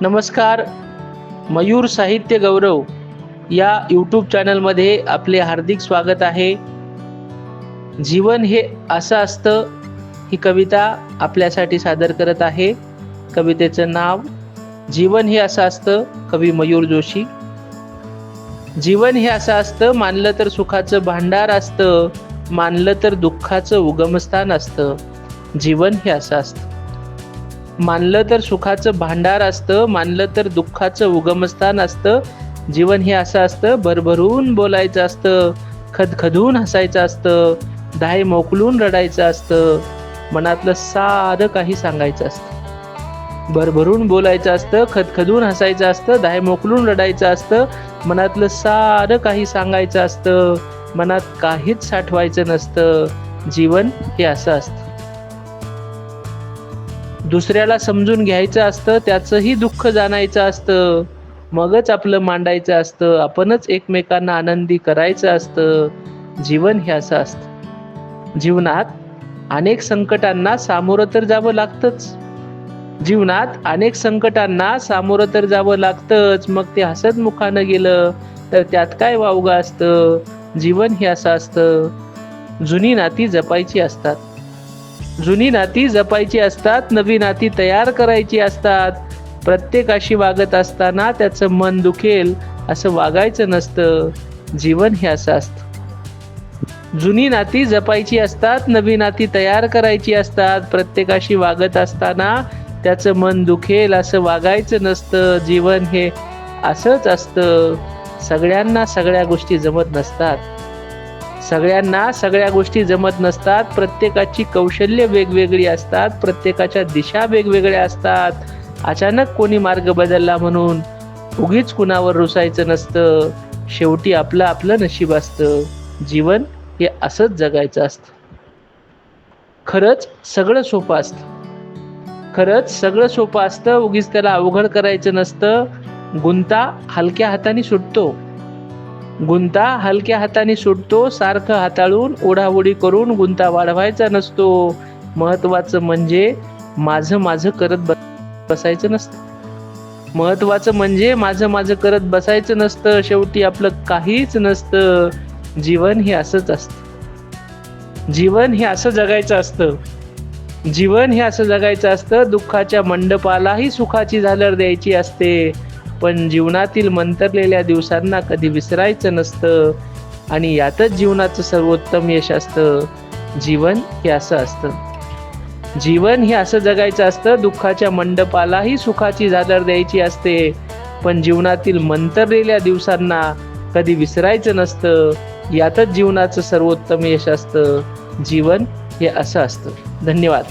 नमस्कार मयूर साहित्य गौरव या यूट्यूब चॅनलमध्ये आपले हार्दिक स्वागत आहे. जीवन हे असं असतं ही कविता आपल्यासाठी सादर करत आहे. कवितेचं नाव जीवन हे असं असतं कवी मयूर जोशी. जीवन हे असं असतं मानलं तर सुखाचं भांडार असतं मानलं तर दुःखाचं उगमस्थान असतं. जीवन हे असं असतं. मानलं तर सुखाचं भांडार असतं मानलं तर दुःखाचं उगमस्थान असतं. जीवन हे असं असतं भरभरून बोलायचं असतं खदखदून हसायचं असतं दाय मोकलून रडायचं असतं मनातलं सारं काही सांगायचं असतं. भरभरून बोलायचं असतं खदखदून हसायचं असतं दाय मोकलून रडायचं असतं मनातलं सारं काही सांगायचं असतं मनात काहीच साठवायचं नसतं. जीवन हे असं असतं. दुसऱ्याला समजून घ्यायचं असतं त्याचंही दुःख जाणायचं असतं. मगच आपलं मांडायचं असतं. आपणच एकमेकांना आनंदी करायचं असतं. जीवन हे असं असतं. जीवनात अनेक संकटांना सामोरं तर जावं लागतंच. जीवनात अनेक संकटांना सामोरं तर जावं लागतंच. मग ते हसत मुखानं गेलं तर त्यात काय वावगं असतं? जीवन हे असं असतं. जुनी नाती जपायची असतात. जुनी नाती जपायची असतात नवी नाती तयार करायची असतात. प्रत्येकाशी वागत असताना त्याचं मन दुखेल असं वागायचं नसतं. जीवन हे असं असतं. जुनी नाती जपायची असतात नवी नाती तयार करायची असतात. प्रत्येकाशी वागत असताना त्याचं मन दुखेल असं वागायचं नसतं. जीवन हे असंच असतं. सगळ्यांना सगळ्या गोष्टी जमत नसतात. सगळ्यांना सगळ्या गोष्टी जमत नसतात. प्रत्येकाची कौशल्य वेगवेगळी असतात. प्रत्येकाच्या दिशा वेगवेगळ्या असतात. अचानक कोणी मार्ग बदलला म्हणून उगीच कुणावर रुसायचं नसतं. शेवटी आपलं आपलं नशीब असतं. जीवन हे असंच जगायचं असतं. खरंच सगळं सोपं असतं. खरंच सगळं सोपं असतं. उगीच त्याला अवघड करायचं नसतं. गुंता हलक्या हाताने सुटतो. गुंता हलक्या हाताने सुटतो सारखं हाताळून ओढाओढी करून गुंता वाढवायचा नसतो. महत्वाचं म्हणजे माझं माझं करत बसायचं नसतं. महत्वाचं म्हणजे माझं माझं करत बसायचं नसतं. शेवटी आपलं काहीच नसतं. जीवन हे असंच असतं. जीवन हे असं जगायचं असतं. जीवन हे असं जगायचं असतं. दुःखाच्या मंडपालाही सुखाची झालर द्यायची असते. पण जीवनातील मंतरलेल्या दिवसांना कधी विसरायचं नसतं. आणि यातच जीवनाचं सर्वोत्तम यश असतं. जीवन हे असं असतं. जीवन हे असं जगायचं असतं दुःखाच्या मंडपालाही सुखाची जादर द्यायची असते. पण जीवनातील मंतरलेल्या दिवसांना कधी विसरायचं नसतं. यातच जीवनाचं सर्वोत्तम यश असतं. जीवन हे असं असतं. धन्यवाद.